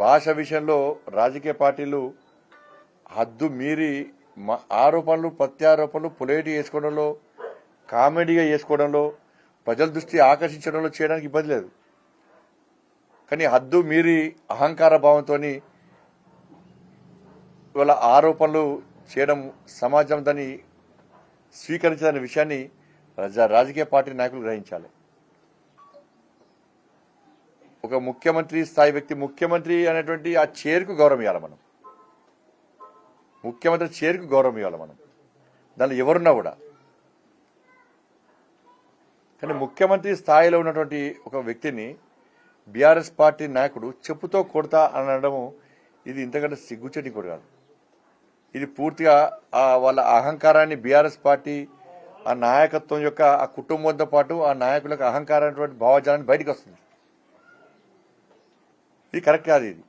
భాష విషయంలో రాజకీయ పార్టీలు హద్దు మీరి ఆరోపణలు ప్రత్యారోపణలు పొలేటి వేసుకోవడంలో కామెడీగా చేసుకోవడంలో ప్రజల దృష్టి ఆకర్షించడంలో చేయడానికి ఇబ్బంది లేదు. కానీ హద్దు మీరి అహంకార భావంతో ఇవాళ ఆరోపణలు చేయడం సమాజం దాన్ని స్వీకరించదనే విషయాన్ని రాజకీయ పార్టీ నాయకులు గ్రహించాలి. ఒక ముఖ్యమంత్రి స్థాయి వ్యక్తి ముఖ్యమంత్రి అనేటువంటి ఆ చైర్కు గౌరవం ఇవ్వాలి మనం. ముఖ్యమంత్రి చైర్కు గౌరవం ఇవ్వాలి మనం. దానిలో ఎవరున్నా కూడా. కానీ ముఖ్యమంత్రి స్థాయిలో ఉన్నటువంటి ఒక వ్యక్తిని బీఆర్ఎస్ పార్టీ నాయకుడు చెప్పుతో కొడతా అనడము ఇది ఇంతకంటే సిగ్గుచెట్టి కూడా కాదు. ఇది పూర్తిగా ఆ వాళ్ళ అహంకారాన్ని బీఆర్ఎస్ పార్టీ ఆ నాయకత్వం యొక్క ఆ కుటుంబంతో పాటు ఆ నాయకులకు అహంకారం భావజాలాన్ని బయటకు వస్తుంది. ఇది కరెక్ట్ కాదు ఇది.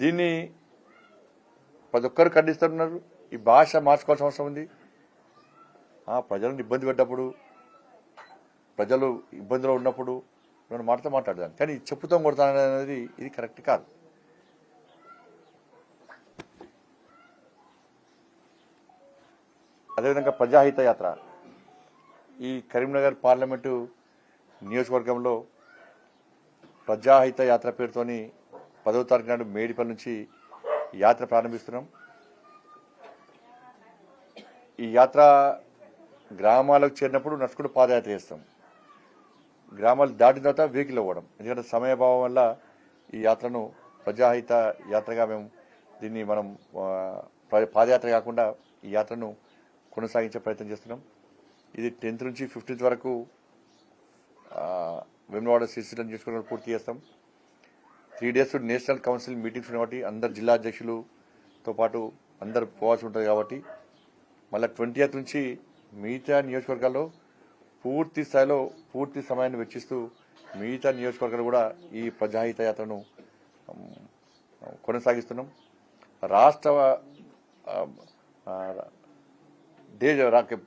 దీన్ని ప్రతి ఒక్కరు ఖండిస్తున్నారు ఈ భాష మార్చుకోవాల్సిన అవసరం ఉంది. ఆ ప్రజలను ఇబ్బంది పెట్టినప్పుడు ప్రజలు ఇబ్బందిలో ఉన్నప్పుడు నేను మాటతో మాట్లాడదాను కానీ చెప్పుతో కొడతాననేది ఇది కరెక్ట్ కాదు. అదేవిధంగా ప్రజాహిత యాత్ర ఈ కరీంనగర్ పార్లమెంటు నియోజకవర్గంలో ప్రజాహిత యాత్ర పేరుతోని పదో తారీఖు నాడు మేడిపల్లి నుంచి యాత్ర ప్రారంభిస్తున్నాం. ఈ యాత్ర గ్రామాలకు చేరినప్పుడు నడుచుకుంటూ పాదయాత్ర చేస్తాం. గ్రామాలు దాటిన తర్వాత వెహికల్ అవ్వడం ఎందుకంటే సమయభావం వల్ల ఈ యాత్రను ప్రజాహిత యాత్రగా మేము దీన్ని మనం పాదయాత్ర కాకుండా ఈ యాత్రను కొనసాగించే ప్రయత్నం చేస్తున్నాం. ఇది టెన్త్ నుంచి ఫిఫ్టీన్త్ వరకు వేములవాడ శ్రీశైలం చేసుకోవడం పూర్తి చేస్తాం. Three days national council meetings ఉన్నాయి కాబట్టి అందరు జిల్లా అధ్యక్షులతో పాటు అందరు పోవాల్సి ఉంటుంది కాబట్టి మళ్ళీ ట్వంటీ నుంచి మిగతా నియోజకవర్గాల్లో పూర్తి స్థాయిలో పూర్తి సమయాన్ని వెచ్చిస్తూ మిగతా నియోజకవర్గాలు కూడా ఈ ప్రజాహిత యాత్రను కొనసాగిస్తున్నాం. రాష్ట్ర దేశ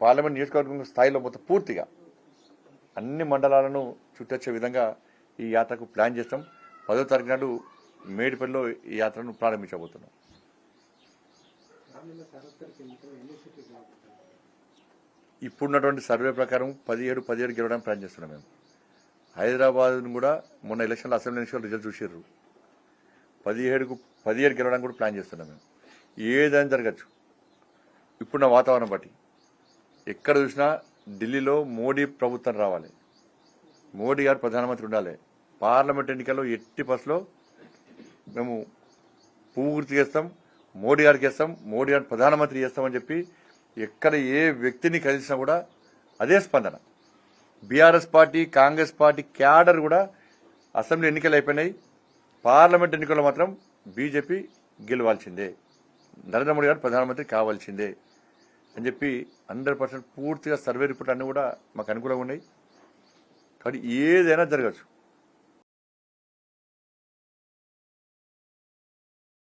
పార్లమెంట్ నియోజకవర్గం స్థాయిలో మొత్తం పూర్తిగా అన్ని మండలాలను చుట్టొచ్చే విధంగా ఈ యాత్రకు ప్లాన్ చేస్తాం. పదో తారీఖు నాడు మేడిపల్లిలో ఈ యాత్రను ప్రారంభించబోతున్నాం. ఇప్పుడున్నటువంటి సర్వే ప్రకారం పదిహేడు పదిహేడు గెలవడానికి ప్లాన్ చేస్తున్నాం మేము. హైదరాబాద్ను కూడా మొన్న ఎలక్షన్లో అసెంబ్లీ ఎన్నికలు రిజల్ట్ చూసారు పదిహేడుకు పదిహేడు గెలవడానికి కూడా ప్లాన్ చేస్తున్నాం మేము. ఏదైనా జరగచ్చు. ఇప్పుడున్న వాతావరణం బట్టి. ఎక్కడ చూసినా ఢిల్లీలో మోడీ ప్రభుత్వం రావాలి. మోడీ గారు ప్రధానమంత్రి ఉండాలి. పార్లమెంట్ ఎన్నికల్లో ఎట్టి బస్సులో మేము పూర్తి చేస్తాం. మోడీ గారికి చేస్తాం. మోడీ గారిని ప్రధానమంత్రి చేస్తామని చెప్పి ఎక్కడ ఏ వ్యక్తిని కలిసినా కూడా అదే స్పందన. BRS party Congress party cadre కూడా అసెంబ్లీ ఎన్నికలు అయిపోయినాయి. పార్లమెంట్ ఎన్నికల్లో మాత్రం బీజేపీ గెలవాల్సిందే. నరేంద్ర మోడీ గారు ప్రధానమంత్రి కావాల్సిందే. అని చెప్పి హండ్రెడ్ పర్సెంట్ పూర్తిగా సర్వే రిపోర్ట్ అన్ని కూడా మాకు అనుకూలంగా ఉన్నాయి. కాబట్టి ఏదైనా జరగచ్చు.